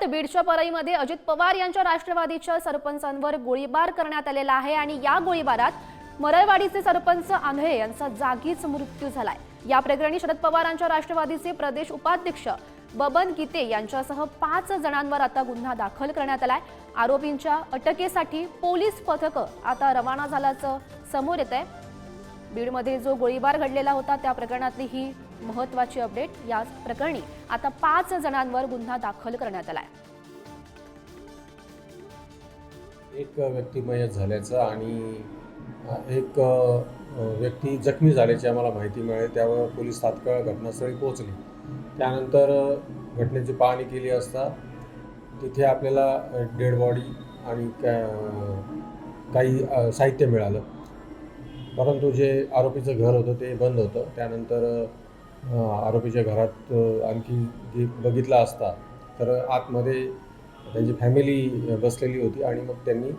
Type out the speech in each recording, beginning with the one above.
पाहुयात बीडच्या परळीमध्ये अजित पवार यांच्या राष्ट्रवादीच्या सरपंचांवर गोळीबार करण्यात आलेला आहे आणि या गोळीबारात मरळवाडीचे सरपंच आंधळे यांचा जागीच मृत्यू झालाय. या प्रकरणी शरद पवारांच्या राष्ट्रवादीचे प्रदेश उपाध्यक्ष बबन गीते यांच्यासह पाच जणांवर आता गुन्हा दाखल करण्यात आलाय. आरोपींच्या अटकेसाठी पोलीस पथकं आता रवाना झाल्याचं समोर येत आहे बीडमध्ये जो गोळीबार घडलेला होता त्या प्रकरणातली ही महत्वाची अपडेट या प्रकरणी आता पाच जणांवर गुन्हा दाखल करण्यात आलाय. एक व्यक्ती मयत झाल्याचं आणि एक व्यक्ती जखमी झाल्याची आम्हाला माहिती मिळाली. त्यावर पोलीस तात्काळ घटनास्थळी पोहोचले. त्यानंतर घटनेची पाहणी केली असता तिथे आपल्याला डेड बॉडी आणि काही साहित्य मिळालं. परंतु जे आरोपीचं घर होतं ते बंद होतं. त्यानंतर आरोपीच्या घरात आणखी जे बघितला असता तर आतमध्ये त्यांची फॅमिली बसलेली होती आणि मग त्यांनी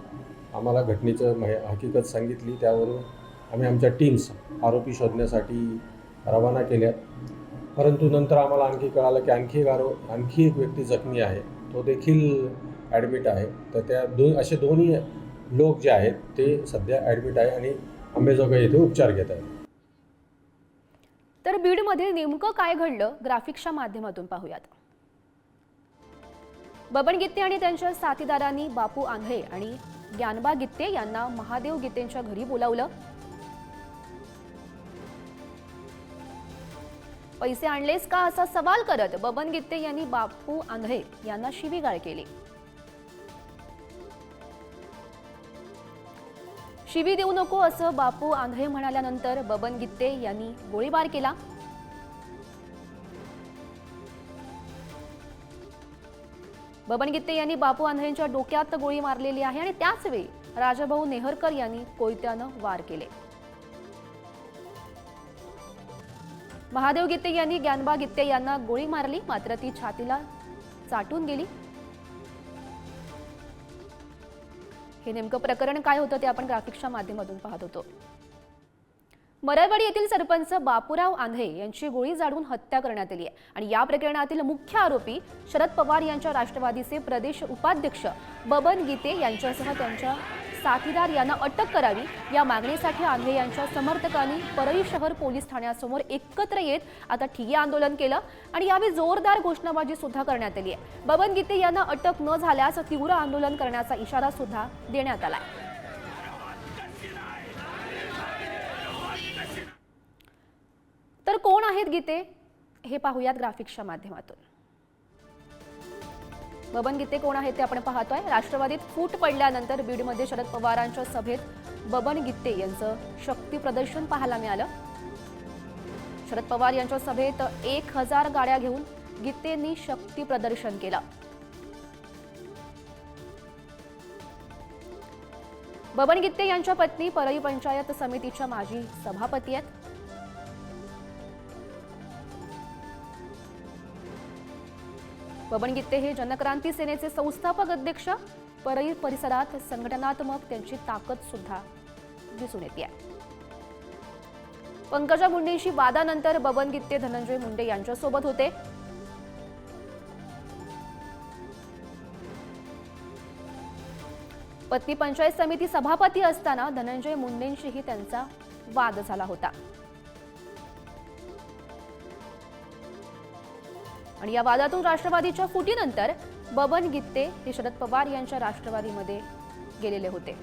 आम्हाला घटनेचं मह हकीकत सांगितली. त्यावरून आम्ही आमच्या टीम्स आरोपी शोधण्यासाठी रवाना केल्या परंतु नंतर आम्हाला आणखी कळालं की आणखी एक आरो आणखी एक व्यक्ती जखमी आहे. तो देखील ॲडमिट आहे. तर त्या दोन असे दोन्ही लोक जे आहेत ते सध्या ॲडमिट आहे आणि अंबेजोगाई येथे उपचार घेत आहेत. तर बीडमध्ये नेमकं काय घडलं? ग्राफिक्सच्या माध्यमातून पाहूयात. बबन गित्ते आणि त्यांच्या साथीदारांनी बापू आंधळे आणि ज्ञानबा गित्ते यांना महादेव गित्तेंच्या घरी बोलावलं. पैसे आणलेस का असा सवाल करत बबन गित्ते यांनी बापू आंधळे यांना शिवीगाळ केली. शिवी देऊ नको असं बापू आंधळे म्हणाल्यानंतर बबन गित्ते यांनी गोळीबार केला. बबन गित्ते यांनी बापू आंधळेंच्या डोक्यात गोळी मारलेली आहे आणि त्याच वेळी राजाभाऊ नेहरकर यांनी कोयत्यानं वार केले. महादेव गित्ते यांनी ज्ञानबा गित्ते यांना गोळी मारली मात्र ती छातीला चाटून गेली. हे नेमकं प्रकरण काय होतं ते आपण ग्राफिक्सच्या माध्यमातून पाहत होतो. मरळवाडी येथील सरपंच बापूराव आंधळे यांची गोळी झाडून हत्या करण्यात आली आहे. आणि या प्रकरणातील मुख्य आरोपी शरद पवार यांच्या राष्ट्रवादीचे प्रदेश उपाध्यक्ष बबन गीते यांच्यासह त्यांच्या साथीदार यांना अटक करावी. या मागणीसाठी आंधळे यांच्या समर्थकांनी परळी शहर पोलीस ठाण्यासमोर एकत्र येत आता ठिय्या आंदोलन केलं आणि यावेळी जोरदार घोषणाबाजी सुद्धा करण्यात आली आहे. बबन गीते यांना अटक न झाल्यास तीव्र आंदोलन करण्याचा इशारा सुद्धा देण्यात आहे. तर कोण आहेत गीते? हे पाहूयात ग्राफिक्सच्या माध्यमातून. बबन गीते कोण आहेत ते आपण पाहतोय. राष्ट्रवादीत फूट पडल्यानंतर बीडमध्ये शरद पवारांच्या सभेत बबन गीते यांचं शक्ती प्रदर्शन पाहायला मिळालं. शरद पवार यांच्या सभेत एक हजार गाड्या घेऊन गीतेंनी शक्ती प्रदर्शन केलं. बबन गीते यांच्या पत्नी परळी पंचायत समितीच्या माजी सभापती आहेत. बबन गित्ते हे जनक्रांती सेनेचे संस्थापक अध्यक्ष परळी परिसरात संघटनात्मक त्यांची ताकद सुद्धा दिसून येते. पंकजा मुंडेंशी वादानंतर बबन गित्ते धनंजय मुंडे यांच्यासोबत होते. पत्नी पंचायत समिती सभापती असताना धनंजय मुंडेंशीही त्यांचा वाद झाला होता. आणि या वादातून राष्ट्रवादीच्या फुटीनंतर बबन गित्ते हे शरद पवार यांच्या राष्ट्रवादीमध्ये गेलेले होते